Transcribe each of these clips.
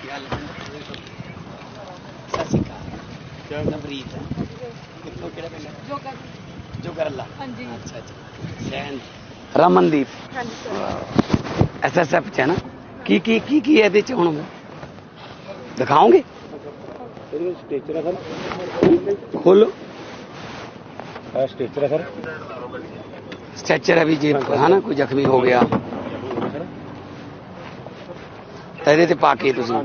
ਸਤਿ ਸ਼੍ਰੀ ਅਕਾਲ ਨਵਰੀਤ ਹੈ ਕਿੱਥੋਂ ਕਿਹੜਾ ਪਿੰਡ ਹੈ ਜੋਗਾ ਜੋਗਰਲਾ ਹਾਂਜੀ ਅੱਛਾ ਅੱਛਾ ਸੈਨ ਰਮਨਦੀਪ ਹਾਂਜੀ ਸਰ ਐਸਐਸਐਫ ਚ ਹੈ ਨਾ? ਕੀ ਕੀ ਕੀ ਕੀ ਹੈ ਇਹਦੇ ਚ ਹੁਣ? ਦਿਖਾਓਗੇ? ਸਟੇਚਰ ਹੈ ਸਰ ਖੋਲੋ ਸਟੇਚਰ ਹੈ ਸਰ ਹੈ ਵੀ ਜੇ ਹਨਾ ਕੋਈ ਜ਼ਖਮੀ ਹੋ ਗਿਆ। ਤਾਂ ਇਹਦੇ ਤੇ ਪਾ ਕੇ ਤੁਸੀਂ।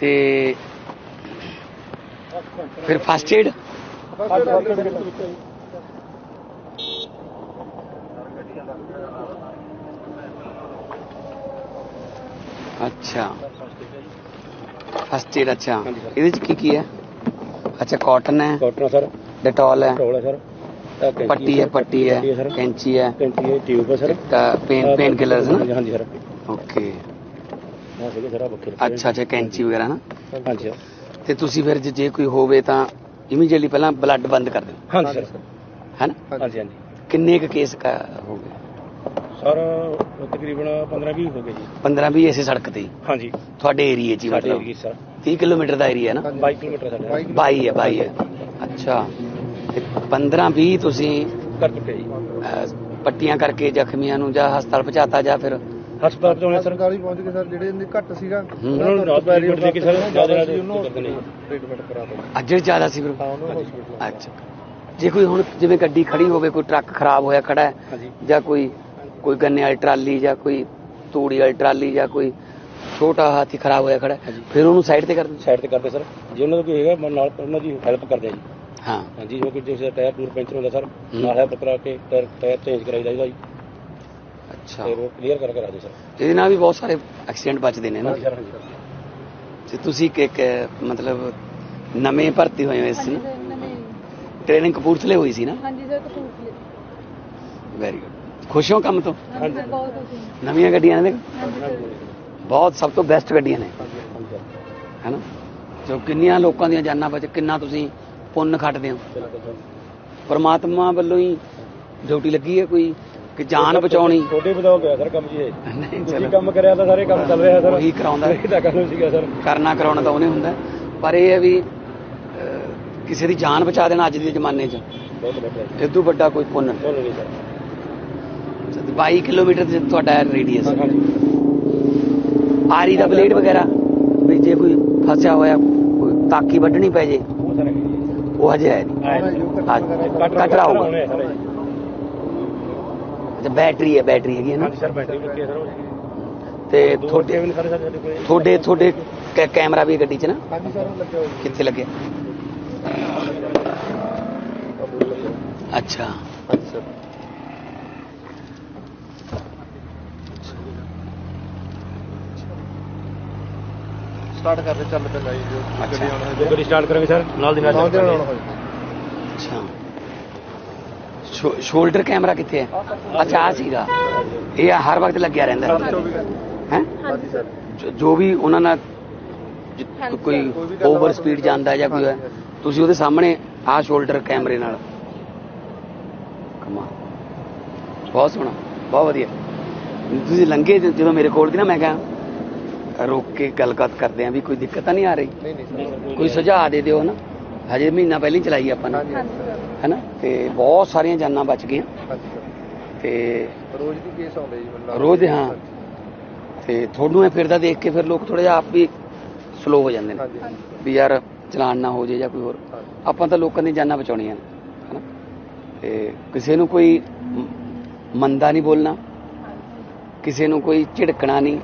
ਤੇ ਫਿਰ ਫਸਟ ਏਡ ਅੱਛਾ। ਫਸਟ ਏਡ ਅੱਛਾ। ਇਹਦੇ ਚ ਕੀ ਕੀ ਹੈ? ਅੱਛਾ ਕਾਟਨ ਹੈ। Cotton sir. ਡਟੋਲ ਹੈ। ਟੋਲ ਹੈ ਸਰ। ਪੱਟੀ ਹੈ ਪੱਟੀ ਹੈ ਕੈਂਚੀ ਹੈ। ਕੈਂਚੀ ਹੈ ਟਿਊਬ ਹੈ ਸਰ। ਪੇਨ ਪੇਨ ਕਿਲਰਸ ਨਾ? ਹਾਂਜੀ ਸਰ। ਓਕੇ ਹਾਂ ਸੀਗੇ ਸਰ ਬੱਖੇ ਅੱਛਾ ਅੱਛਾ ਕੈਂਚੀ ਵਗੈਰਾ ਨਾ? ਹਾਂਜੀ ਤੇ ਤੁਸੀਂ ਫਿਰ ਜੇ- ਕੋਈ ਹੋਵੇ ਤਾਂ ਇਮੀਡੀਏਟਲੀ ਪਹਿਲਾਂ ਬਲੱਡ ਬੰਦ ਕਰ ਦਿਓ। ਹਾਂਜੀ ਸਰ। ਹੈ ਨਾ? ਹਾਂਜੀ ਹਾਂਜੀ। ਕਿੰਨੇ ਕੁ ਕੇਸ ਕਾ ਹੋ ਗਏ? ਸਰ ਤਕਰੀਬਨ 15 20 ਹੋ ਗਏ ਜੀ। 15 20 ਇਸੇ ਸੜਕ ਤੇ ਹਾਂਜੀ। ਤੁਹਾਡੇ ਏਰੀਏ 'ਚ ਮਤਲਬ? ਏਰੀਏ ਸਰ। 30 ਕਿਲੋਮੀਟਰ ਦਾ ਏਰੀਆ ਹੈ ਨਾ? 22 ਕਿਲੋਮੀਟਰ ਸਾਡੇ 22 ਹੈ 22 ਹੈ। ਅੱਛਾ। ਤੇ 15 20 ਤੁਸੀਂ ਕਰ ਚੁੱਕੇ ਜੀ। ਪੱਟੀਆਂ ਕਰਕੇ ਜ਼ਖਮੀਆਂ ਨੂੰ ਜਾਂ ਹਸਪਤਾਲ ਪਹੁੰਚਾਤਾ ਜਾਂ ਫਿਰ ਹਸਪਤਾਲ ਤੋਂ ਸਰ। ਸਰਕਾਰ ਪਹੁੰਚ ਗਏ ਸਰ ਜਿਹੜੇ ਇਹਦੇ ਘੱਟ ਸੀਗਾ। ਉਹਨਾਂ ਨੂੰ ਰਾਤ ਟ੍ਰੀਟਮੈਂਟ ਦੇ ਕੇ ਸਰ ਜ਼ਿਆਦਾ ਕਰਦੇ ਟ੍ਰੀਟਮੈਂਟ ਕਰਾ ਦੋ ਅੱਜ ਜ਼ਿਆਦਾ ਸੀ ਫਿਰ? ਅੱਛਾ। ਜੇ ਕੋਈ ਹੁਣ ਜਿਵੇਂ ਗੱਡੀ ਖੜੀ ਹੋਵੇ ਕੋਈ ਟਰੱਕ ਖਰਾਬ ਹੋਇਆ ਖੜਾ ਜਾਂ ਕੋਈ ਕੋਈ ਗੰਨੇ ਵਾਲੀ ਟਰਾਲੀ ਜਾਂ ਕੋਈ ਤੂੜੀ ਵਾਲੀ ਟਰਾਲੀ ਜਾਂ ਕੋਈ ਛੋਟਾ ਹਾਥੀ ਖਰਾਬ ਹੋਇਆ ਖੜਾ। ਫਿਰ ਉਹਨੂੰ ਸਾਈਡ ਤੇ ਕਰ ਦਿੰਦੇ ਸਾਈਡ ਤੇ ਕਰਦੇ ਸਰ। ਜੇ ਉਹਨਾਂ ਦਾ ਕੋਈ ਹੈਗਾ ਮੈਂ ਨਾਲ ਉਹਨਾਂ ਦੀ ਹੈਲਪ ਕਰਦੇ ਆ ਜੀ। ਹਾਂ। ਹਾਂਜੀ ਜੋ ਕਿ ਜਿਸ ਟਾਇਰ ਟੂਰ ਪੈਂਚਰ ਹੁੰਦਾ ਸਰ ਨਾਲ ਹੈਲਪ ਕਰਾ ਕੇ ਟਾਇਰ ਟਾਇਰ ਚੇਂਜ ਕਰਾਈ ਜਾਈਦਾ ਜੀ। ਅੱਛਾ। ਤੇ ਰੋਡ ਕਲੀਅਰ ਕਰ ਕਰਾ ਦੇ ਸਰ। ਇਹਦੇ ਨਾਲ ਵੀ ਬਹੁਤ ਸਾਰੇ ਐਕਸੀਡੈਂਟ ਬਚਦੇ ਨੇ ਨਾ। ਹਾਂਜੀ ਸਰ ਹਾਂਜੀ ਤੇ ਤੁਸੀਂ ਕਿ ਇੱਕ ਮਤਲਬ ਨਵੇਂ ਭਰਤੀ ਹੋਏ ਹੋ ਇਸ ਹਾਂਜੀ ਨਾ? ਸਰ ਨਵੇਂ। ਟ੍ਰੇਨਿੰਗ ਕਪੂਰਥਲੇ ਹੋਈ ਸੀ ਨਾ? ਹਾਂਜੀ ਸਰ ਕਪੂਰਥਲੇ। ਵੈਰੀ ਗੁੱਡ ਖੁਸ਼ ਹੋ ਕੰਮ ਤੋਂ? ਹਾਂਜੀ ਸਰ ਬਹੁਤ ਖੁਸ਼ੀ ਨਵੀਆਂ ਗੱਡੀਆਂ ਨੇ ਹਾਂਜੀ ਸਰ। ਬਹੁਤ ਸਭ ਤੋਂ ਬੈਸਟ ਗੱਡੀਆਂ ਨੇ। ਹਾਂਜੀ ਸਰ। ਹੈਨਾ? ਜੋ ਕਿੰਨੀਆਂ ਲੋਕਾਂ ਦੀਆਂ ਜਾਨਾਂ ਬਚ ਕਿੰਨਾ ਤੁਸੀਂ ਪੁੰਨ ਖੱਟਦੇ ਹੋ। ਪਰਮਾਤਮਾ ਵੱਲੋਂ ਹੀ ਡਿਊਟੀ ਲੱਗੀ ਹੈ ਕੋਈ ਕਿ ਜਾਨ ਬਚਾਉਣੀ। ਛੋਟੇ ਬਦਲ ਗਿਆ ਸਰ ਕੰਮ ਜੀ ਇਹ। ਤੁਸੀਂ ਕੰਮ ਕਰਿਆ ਤਾਂ ਸਾਰੇ ਕੰਮ ਚੱਲ ਰਿਹਾ ਸਰ। ਉਹੀ ਕਰਾਉਂਦਾ। ਹੈ। ਇਹ ਤਾਂ ਕੰਮ ਸੀਗਾ ਸਰ। ਕਰਨਾ ਕਰਾਉਣਾ ਤਾਂ ਉਹਨੇ ਹੁੰਦਾ। ਪਰ ਇਹ ਹੈ ਵੀ ਕਿਸੇ ਦੀ ਜਾਨ ਬਚਾ ਦੇਣਾ ਅੱਜ ਦੇ ਜ਼ਮਾਨੇ 'ਚ। ਜੀ ਇਦੋਂ ਵੱਡਾ ਕੋਈ ਪੁੰਨ ਨਹੀਂ। ਸਰ 22 ਕਿਲੋਮੀਟਰ ਤੇ ਤੁਹਾਡਾ ਰੇਡੀਅਸ। ਆਰੀ ਦਾ ਬਲੇਡ ਵਗੈਰਾ ਵੀ ਜੇ ਕੋਈ ਫਸਿਆ ਹੋਇਆ ਕੋਈ ਤਾਕੀ ਵੱਢਣੀ ਪੈ ਜੇ। ਉਹ ਸਰ ਹੈਗੇ ਜੀ ਉਹ ਹਜੇ ਹੈ ਨਹੀਂ ਆਏ ਅੱਜ ਕਟਰਾ ਹੋਊਗਾ ਹੋਣੇ ਆ ਸਰ ਇਹ। ਅੱਛਾ ਬੈਟਰੀ ਹੈ ਬੈਟਰੀ ਹੈਗੀ ਹੈ ਨਾ ਹਾਂਜੀ ਸਰ ਬੈਟਰੀ ਲੱਗੀ ਹੈ ਸਰ ਉਹ ਤੇ ਦੋ ਤੁਹਾਡੇ ਕੇਬਲ ਸਾਰੇ ਸਾਡੇ ਕੋਲ ਤੁਹਾਡੇ ਤੁਹਾਡੇ ਕੈ- ਕੈਮਰਾ ਵੀ ਗੱਡੀ 'ਚ ਨਾ ਹਾਂਜੀ ਸਰ ਲੱਗਿਆ ਹੋਇਆ ਜੀ ਕਿੱਥੇ ਲੱਗਿਆ ਅੱਛਾ ਹਾਂਜੀ ਸਟਾਰਟ ਕਰਦੇ ਚੱਲ ਪੈਂਦਾ ਜੀ ਜੋ ਗੱਡੀ ਆਉਣਾ ਜੋ ਗੱਡੀ ਸਟਾਰਟ ਕਰਾਂਗੇ ਸਰ ਨਾਲ ਦੀ ਨਾਲ ਨਾਲ ਦੇ ਆਉਣਾ ਹੋਇਆ ਅੱਛਾ। ਸ਼ੋਲਡਰ ਕੈਮਰਾ ਕਿੱਥੇ ਹੈ? ਅੱਛਾ ਆ ਸੀਗਾ। ਇਹ ਹਰ ਵਕਤ ਲੱਗਿਆ ਰਹਿੰਦਾ ਹੈ। ਹਾਂਜੀ ਸਰ। ਜੋ- ਵੀ ਉਹਨਾਂ ਨਾਲ ਕੋਈ ਓਵਰ ਸਪੀਡ ਜਾਂਦਾ ਹੈ ਜਾਂ ਕੋਈ ਹੈ ਤੁਸੀਂ ਉਹਦੇ ਸਾਹਮਣੇ ਆਹ ਸ਼ੋਲਡਰ ਕੈਮਰੇ ਨਾਲ। ਕਮਾ ਬਹੁਤ ਸੋਹਣਾ ਬਹੁਤ ਵਧੀਆ। ਤੁਸੀਂ ਲੰਘੇ ਜ- ਜਦੋਂ ਮੇਰੇ ਕੋਲ ਦੀ ਨਾ ਮੈਂ ਕਿਹਾ ਰੋਕ ਕੇ ਗੱਲਬਾਤ ਕਰਦੇ ਆਂ ਵੀ ਕੋਈ ਦਿੱਕਤ ਤਾਂ ਨਹੀਂ ਆ ਰਹੀ? ਕੋਈ ਸੁਝਾਅ ਦੇ ਦਿਓ ਨਾ। ਹਜੇ ਮਹੀਨਾ ਪਹਿਲਾਂ ਹੀ ਚਲਾਈ ਆਪਾਂ ਨੇ। ਹੈਨਾ? ਤੇ ਬਹੁਤ ਸਾਰੀਆਂ ਜਾਨਾਂ ਬਚ ਗਈਆਂ। ਤੇ ਰੋਜ਼ ਦੀ ਕੇਸ ਆਉਂਦੇ ਜੀ ਮੈਨੂੰ। ਰੋਜ਼ ਹਾਂ। ਤੇ ਤੁਹਾਨੂੰ ਇਹ ਫਿਰਦਾ ਦੇਖ ਕੇ ਫਿਰ ਲੋਕ ਥੋੜਾ ਜਿਹਾ ਆਪ ਵੀ ਸਲੋ ਹੋ ਜਾਂਦੇ ਨੇ। ਵੀ ਯਾਰ ਚਲਾਨ ਨਾ ਹੋ ਜੇ ਜਾਂ ਕੋਈ ਹੋਰ। ਆਪਾਂ ਤਾਂ ਲੋਕਾਂ ਦੀਆਂ ਜਾਨਾਂ ਬਚਾਉਣੀਆਂ ਨੇ। ਹਨਾ? ਤੇ ਕਿਸੇ ਨੂੰ ਕੋਈ ਮੰਦਾ ਨਹੀਂ ਬੋਲਣਾ। ਕਿਸੇ ਨੂੰ ਕੋਈ ਝਿੜਕਣਾ ਨਹੀਂ।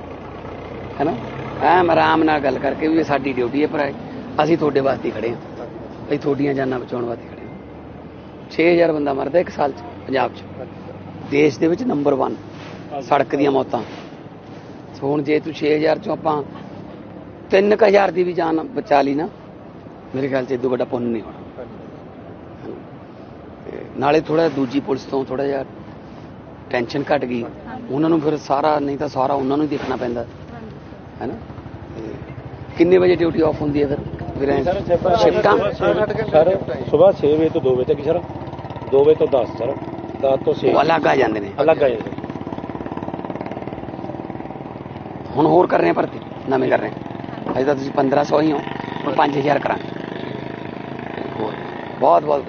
ਹੈਨਾ? ਐਮ ਆਰਾਮ ਨਾਲ ਗੱਲ ਕਰਕੇ ਵੀ ਇਹ ਸਾਡੀ ਡਿਊਟੀ ਹੈ ਭਰਾ ਅਸੀਂ ਤੁਹਾਡੇ ਵਾਸਤੇ ਖੜੇ ਹਾਂ। ਅਸੀਂ ਤੁਹਾਡੀਆਂ ਜਾਨਾਂ ਬਚਾਉਣ ਵਾਸਤੇ ਖੜੇ ਹਾਂ। 6000 ਬੰਦਾ ਮਰਦਾ ਇੱਕ ਸਾਲ ਚ ਪੰਜਾਬ ਚ। ਦੇਸ਼ ਦੇ ਵਿੱਚ ਨੰਬਰ 1 ਸੜਕ ਦੀਆਂ ਮੌਤਾਂ। ਹੁਣ ਜੇ ਤੂੰ 6000 ਚੋਂ ਆਪਾਂ 3000 ਦੀ ਵੀ ਜਾਨ ਬਚਾ ਲਈ ਨਾ ਮੇਰੇ ਖਿਆਲ ਚ ਇਦੋਂ ਵੱਡਾ ਪੁੰਨ ਨਹੀਂ ਹੋਣਾ। ਨਾਲੇ ਥੋੜਾ ਦੂਜੀ ਪੁਲਿਸ ਤੋਂ ਥੋੜਾ ਜਿਹਾ ਟੈਨਸ਼ਨ ਘਟ ਗਈ। ਉਹਨਾਂ ਨੂੰ ਫਿਰ ਸਾਰਾ ਨਹੀਂ ਤਾਂ ਸਾਰਾ ਉਹਨਾਂ ਨੂੰ ਹੀ ਦੇਖਣਾ ਪੈਂਦਾ। ਹੈਨਾ? ਤੇ ਕਿੰਨੇ ਵਜੇ ਡਿਊਟੀ ਆਫ ਹੁੰਦੀ ਹੈ ਫਿਰ? ਵੀਰੇ ਸਰ ਸ਼ਿਫਟਾਂ? ਸਰ ਸਵੇਰ 6 ਵਜੇ ਤੋਂ 2 ਵਜੇ ਤੱਕ ਸਰ। 2 ਵਜੇ ਤੋਂ 10 ਸਰ। 10 ਤੋਂ 6 ਉਹ ਅਲੱਗ ਆ ਜਾਂਦੇ ਨੇ। ਅਲੱਗ ਆ ਜਾਂਦੇ ਹੁਣ ਹੋਰ ਕਰ ਰਹੇ ਹਾਂ ਭਰਤੀ? ਨਵੇਂ ਕਰ ਰਹੇ ਹਾਂ ਅਜੇ ਤਾਂ ਤੁਸੀਂ 1500 ਹੀ ਹੋ ਹੁਣ 5000 ਕਰਾਂਗੇ। ਹੋਰ ਬਹੁਤ ਬਹੁਤ।